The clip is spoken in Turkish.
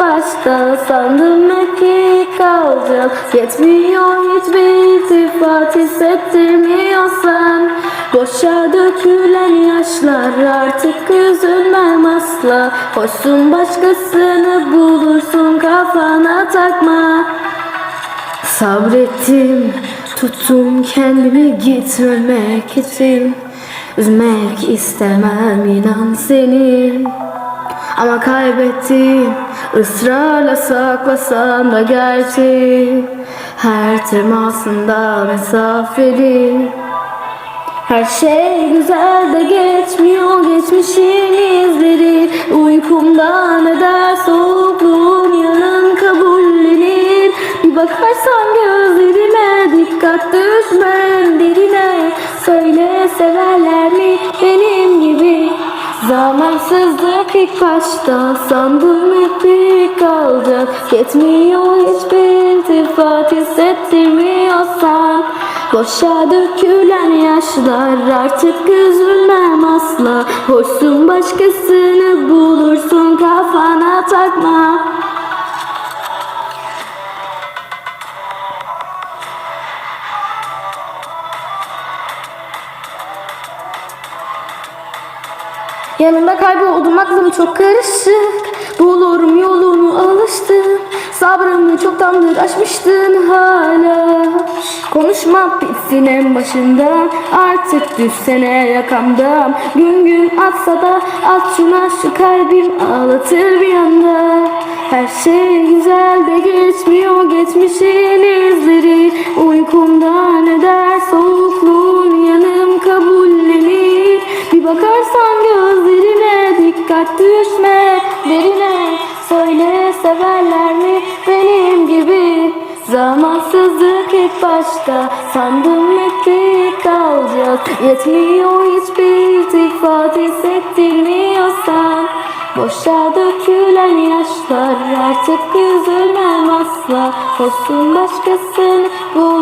başta Sandım hep ki kalacak. Yetmiyor hiçbir iltifat hissettirmiyorsan. Boşa dökülen yaşlar artık üzülmem asla. Hoşsun başkasını bulursun kafana takma. Sabrettim, tuttum kendimi gitmemek için. Üzmek istemem inan seni Ama kaybettim, ısrarla saklasam da gerçi Her temasında mesafeli. Her şey güzel de geçmiyor geçmişin izleri. Uykumdan eder soğukluğun yanın kabullenir. Bir bakarsan gözlerime dikkat düşmen derine. Söyle severler mi Zamansızlık ilk başta sandım hep kalacak. Yetmiyor hiçbir iltifat hissettirmiyorsan. Boşa dökülen yaşlar artık üzülmem asla. Hoşsun başkasını Yanında kayboldum aklım çok karışık. Bulurum yolunu alıştım. Sabrımı çoktandır aşmıştın hala. Konuşma bitsin en başından. Artık düşsene yakamdan. Gün gün atsa da at şuna şu kalbim ağlatır bir anda. Her şey güzel de geçmiyor geçmişin izleri. Uykumdan eder severler mi? Benim gibi. Zamansızlık ilk başta. Sandım hep bir kalacak Yetmiyor hiçbir iltifat hissettirmiyorsan. Boşa dökülen yaşlar. Artık üzülmem asla. Olsun kafana takma